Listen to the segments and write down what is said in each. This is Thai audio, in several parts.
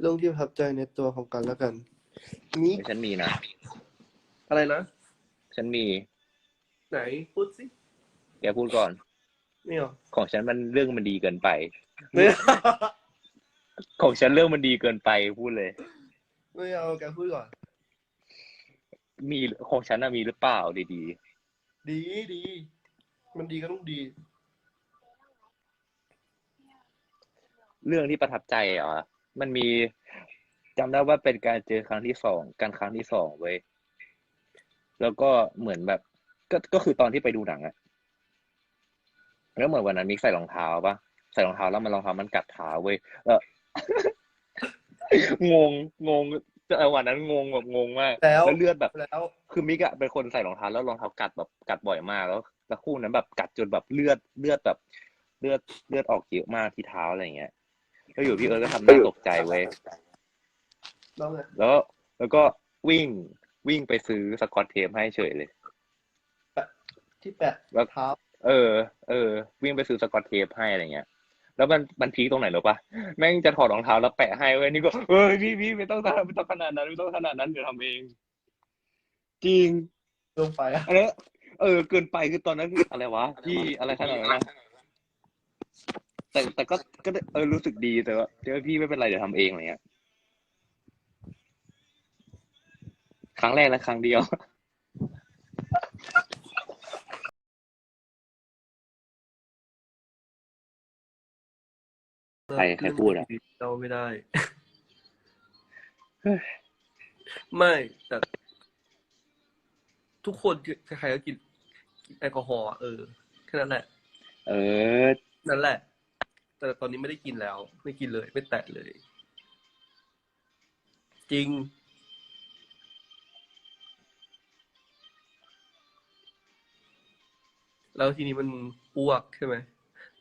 เรื่องที่ประทับใจในตัวของกันและกันมิกฉันมีนะ อะไรนะ ฉันมี ไหนพูดสิแกพูดก่อนไม่เอาของฉันมันเรื่องมันดีเกินไป ไม่ของฉันเรื่องมันดีเกินไปพูดเลย ไม่เอาแกพูดก่อน มีของฉันน่ะมีหรือเปล่าดีดีดีมันดีก็ต้องดีๆเรื่องที่ประทับใจเหรอ มันมีจำได้ว่าเป็นการเจอครั้งที่สองการครั้งที่สองเว้ยแล้วก็เหมือนแบบ ก็ก็คือตอนที่ไปดูหนังอะแล้วเหมือนวันนั้นมิกใส่รองเท้าปะใส่รองเท้าแล้วมันรองเท้ามันกัดเท้าเว้ยแล้วงงงงแต่วันนั้นงงแบบงงมากแล้วเลือดแบบแล้ว คือมิกอะเป็นคนใส่รองเท้าแล้วรองเท้ากัดแบบกัดบ่อยมากแล้วแล้วคู่นั้นแบบกัดจนแบบเลือดเลือดแบบ เลือดเลือดออกเยอะมากที่เท้าอะไรเงี้ย ก็อยู่พี่เอิร์ธก็ทำหน้าตกใจเว้ยแล้วไงแล้วแล้วก็วิ่งวิ่งไปซื้อสกอตเทปให้เฉยเลย ที่แปะแล้วเท้าเออ เออ วิ่งไปซื้อสกอตเทปให้อะไรเงี้ย แล้วมันมันพีคตรงไหนรู้ปะแม่งจะถอดรองเท้าแล้วแปะให้เว้ยนี่ก็เอ้ยพี่พี่ไม่ต้องทำไม่ต้องขนาดนั้นไม่ต้องขนาดนั้นเดี๋ยวทำเอง จริงลงไปอะอันนี้เออ เกินไปคือตอนนั้นคืออะไรวะพี่อะไรขนาดนั้นนะ แต่แต่ก็ก็ได้เออรู้สึกดีแต่ว่าเดี๋ยวพี่ไม่เป็นไรเดี๋ยวทำเองอะไรเงี้ยครั้งแรกและครั้งเดียว ใครใครพูดอะเราไม่ได้ไม่แต่ทุกคนใครๆก็กินแอลกอฮอล์อะเออแค่นั้นแหละ เออ นั่นแหละ แต่ตอนนี้ไม่ได้กินแล้ว ไม่กินเลย ไม่แตะเลย จริง แล้วทีนี้มันอ้วกใช่ไหม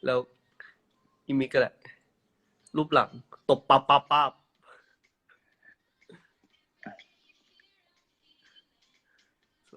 แล้วอิมิกก็แหละ รูปหลัง ตบปับปับปับ